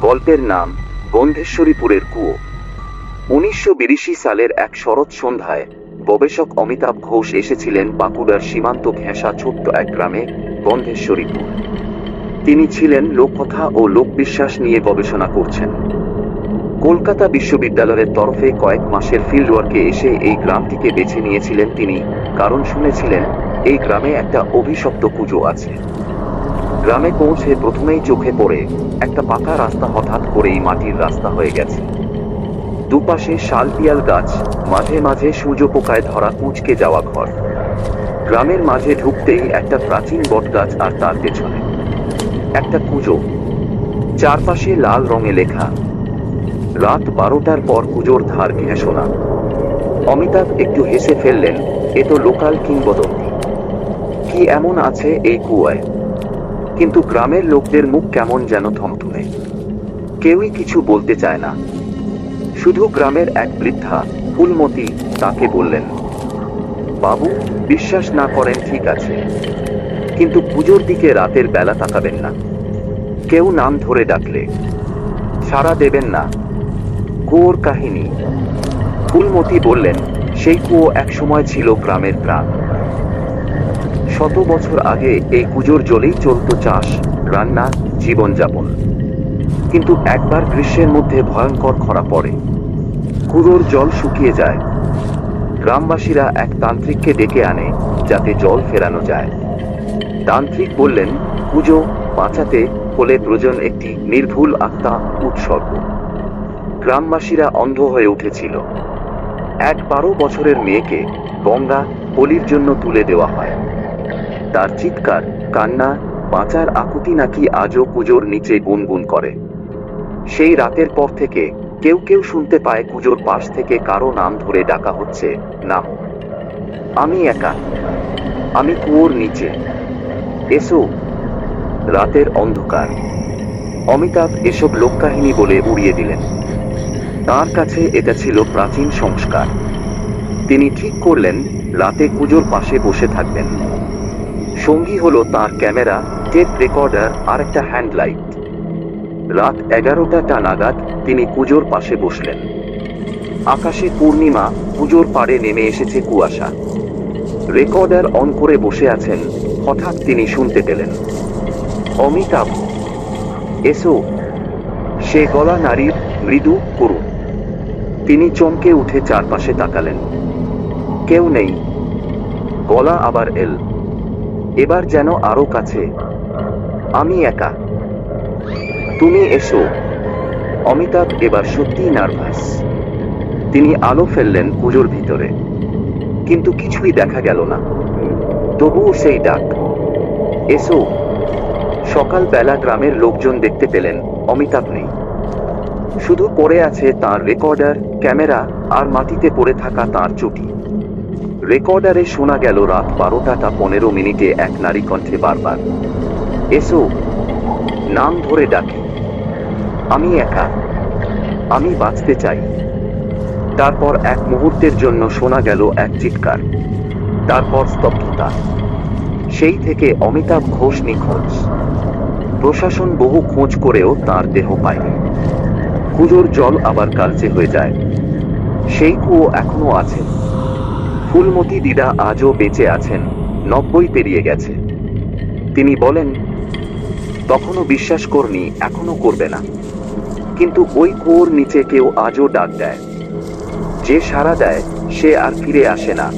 গল্পের নাম গন্ধেশ্বরীপুরের কুয়ো। উনিশশো বিরাশি সালের এক শরৎ সন্ধ্যায় গবেষক অমিতাভ ঘোষ এসেছিলেন বাঁকুড়ার সীমান্ত ঘেঁষা ছোট্ট এক গ্রামে গন্ধেশ্বরীপুর তিনি ছিলেন লোককথা ও লোকবিশ্বাস নিয়ে গবেষণা করছেন। কলকাতা বিশ্ববিদ্যালয়ের তরফে কয়েক মাসের ফিল্ড ওয়ার্কে এসে এই গ্রামটিকে বেছে নিয়েছিলেন তিনি, কারণ শুনেছিলেন এই গ্রামে একটা অভিশপ্ত পুজো আছে। গ্রামে পৌঁছে প্রথমেই চোখে পড়ে একটা পাকা রাস্তা হঠাৎ করেই মাটির রাস্তা হয়ে গেছে। দুপাশে শাল পিয়াল গাছ, মাঝে মাঝে সূর্য পোকায় ধরা কুঁচকে যাওয়া ঘর। গ্রামের মাঝে ঢুকতেই একটা প্রাচীন বটগাছ আর তার পেছনে। একটা কুজো, চারপাশে লাল রঙে লেখা। রাত বারোটার পর কুজোর ধার ঘেঁষোনা অমিতাভ একটু হেসে ফেললেন, এ তো লোকাল কিংবদন্তি। কি এমন আছে এই কুয়ায়? কিন্তু গ্রামের লোকদের মুখ কেমন যেন থমথমে। কেউই কিছু বলতে চায় না। শুধু গ্রামের এক বৃদ্ধা ফুলমতি তাকে বললেন, বাবু, বিশ্বাস না করেন ঠিক আছে, কিন্তু পুজোর দিকে রাতের বেলা তাকাবেন না। কেউ নাম ধরে ডাকলে, সাড়া দেবেন না। কুয়োর কাহিনী। ফুলমতি বললেন, সেই কুয়ো একসময় ছিল গ্রামের প্রাণ। শত বছর আগে এই পুজোর জলেই চলতো চাষ, রান্না, জীবনযাপন। কিন্তু একবার গ্রীষ্মের মধ্যে ভয়ঙ্কর খরা পড়ে। কুয়োর জল শুকিয়ে যায়। গ্রামবাসীরা এক তান্ত্রিককে ডেকে আনে যাতে জল ফেরানো যায়। তান্ত্রিক বললেন পুজো বাঁচাতে হলে প্রয়োজন একটি নির্ভুল আত্মা উৎসর্গ। গ্রামবাসীরা অন্ধ হয়ে উঠেছিল। এক বারো বছরের মেয়েকে গঙ্গা বলির জন্য তুলে দেওয়া হয়। তার চিৎকার, কান্না বাঁচার আকুতি নাকি আজও পুজোর নিচে গুনগুন করে। সেই রাতের পর থেকে কেউ কেউ শুনতে পায় পুজোর পাশ থেকে কারও নাম ধরে ডাকা হচ্ছে নাম। আমি একা। আমি কুয়োর নিচে। এসো। রাতের অন্ধকার। অমিতাভ এসব লোককাহিনী বলে উড়িয়ে দিলেন। তার কাছে এটা ছিল প্রাচীন সংস্কার। তিনি ঠিক করলেন, রাতে পুজোর পাশে বসে থাকবেন। সঙ্গী হলো তার ক্যামেরা টেপ রেকর্ডার আর একটা হ্যান্ডলাইট রাত এগারোটা নাগাদ তিনি পুজোর পাশে বসলেন। আকাশে পূর্ণিমা, পুজোর পাড়ে নেমে এসেছে কুয়াশা। রেকর্ডার অন করে বসে আছেন, হঠাৎ তিনি শুনতে পেলেন। অমিতাভ, এসো, সে গলা নারীর মৃদু করুন তিনি চমকে উঠে চারপাশে তাকালেন। কেউ নেই। গলা আবার এল। এবার যেন আরও কাছে। আমি একা। তুমি এসো। অমিতাভ এবার সত্যিই নার্ভাস। তিনি আলো ফেললেন পুজোর ভিতরে। কিন্তু কিছুই দেখা গেল না। তবুও সেই ডাক। এসো। সকালবেলা গ্রামের লোকজন দেখতে পেলেন অমিতাভ নেই। শুধু পড়ে আছে তার রেকর্ডার ক্যামেরা আর মাটিতে পড়ে থাকা তার চটি। রেকর্ডারে শোনা গেল রাত বারোটাটা পনেরো মিনিটে এক নারী কণ্ঠে বারবার, এসো, নাম ধরে ডাকে। আমি একা। আমি বাঁচতে চাই। তারপর এক মুহূর্তের জন্য শোনা গেল এক চিৎকার। তারপর স্তব্ধতা। সেই থেকে অমিতাভ ঘোষ নিখোঁজ। প্রশাসন বহু খোঁজ করেও তার দেহ পায়নি। পুজোর জল আবার কালচে হয়ে যায়। সেই কুয়ো এখনও আছে। ফুলমতি দিদা আজও বেঁচে আছেন, নব্বই পেরিয়ে গেছে। তিনি বলেন, তখনও বিশ্বাস করনি এখনও করবে না। কিন্তু ওই কুয়োর নিচে কেউ আজও ডাক দেয়। যে সারা দেয়, সে আর ফিরে আসে না।